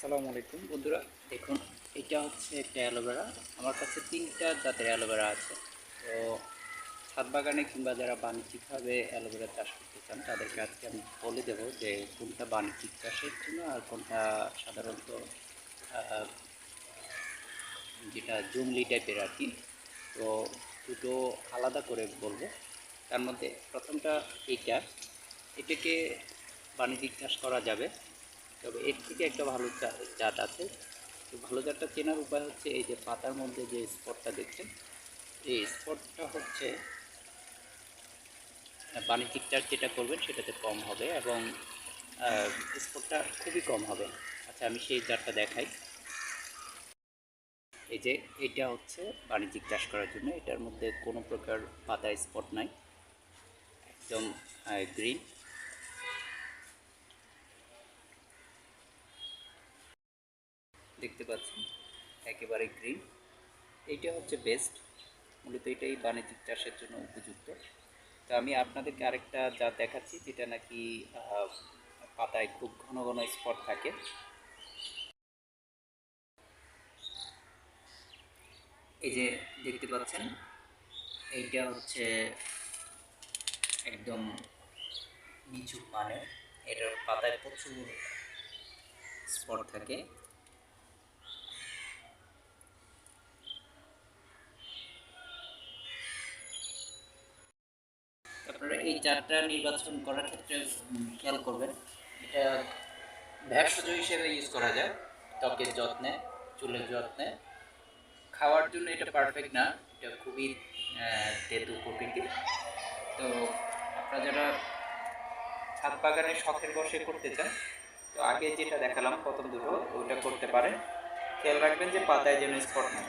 আসসালামু আলাইকুম। বন্ধুরা, দেখুন, এটা হচ্ছে একটা অ্যালোভেরা। আমার কাছে তিনটা জাতের অ্যালোভেরা আছে। তো ছাদ বাগানে কিংবা যারা বাণিজ্যিকভাবে অ্যালোভেরা চাষ করতে চান, তাদেরকে আজকে আমি বলে দেবো যে কোনটা বাণিজ্যিক চাষের জন্য আর কোনটা সাধারণত যেটা জুমলি টাইপের আর কি। তো দুটো আলাদা করে বলব। তার মধ্যে প্রথমটা এইটা। এটাকে বাণিজ্যিক চাষ করা যাবে। তবে এর থেকে একটা ভালো জাত আছে। তো ভালো জাতটা চেনার উপায় হচ্ছে এই যে পাতার মধ্যে যে স্পটটা দেখছেন, এই স্পটটা হচ্ছে বাণিজ্যিক চাষ যেটা করবেন সেটাতে কম হবে এবং স্পটটা খুবই কম হবে। আচ্ছা আমি সেই জাতটা দেখাই। এই যে এটা হচ্ছে বাণিজ্যিক চাষ করার জন্য। এটার মধ্যে কোনো প্রকার পাতা স্পট নাই। একদম গ্রিন দেখতে পাচ্ছেন, একেবারে গ্রিন এইটা হচ্ছে বেস্ট মূলত এটাই বাণিজ্যিক চাষের জন্য উপযুক্ত। তো আমি আপনাদেরকে আরেকটা যা দেখাচ্ছি, যেটা নাকি পাতায় খুব ঘন ঘন স্পট থাকে। এই যে দেখতে পাচ্ছেন, এইটা হচ্ছে একদম নিচু মানে এটার পাতায় প্রচুর স্পট থাকে। আপনারা এই চারটা নির্বাচন করার ক্ষেত্রে খেয়াল করবেন। এটা ভেষজ হিসেবে ইউজ করা যায়, ত্বকের যত্নে, চুলের যত্নে। খাওয়ার জন্য এটা পারফেক্ট না, এটা খুবই তেতো প্রকৃতির। তো আপনারা যারা ছাদ বাগানে শখের বসে করতে চান, তো আগে যেটা দেখালাম, প্রথম দুটো ওটা করতে পারেন। খেয়াল রাখবেন যে পাতায় যেন স্পট নেই।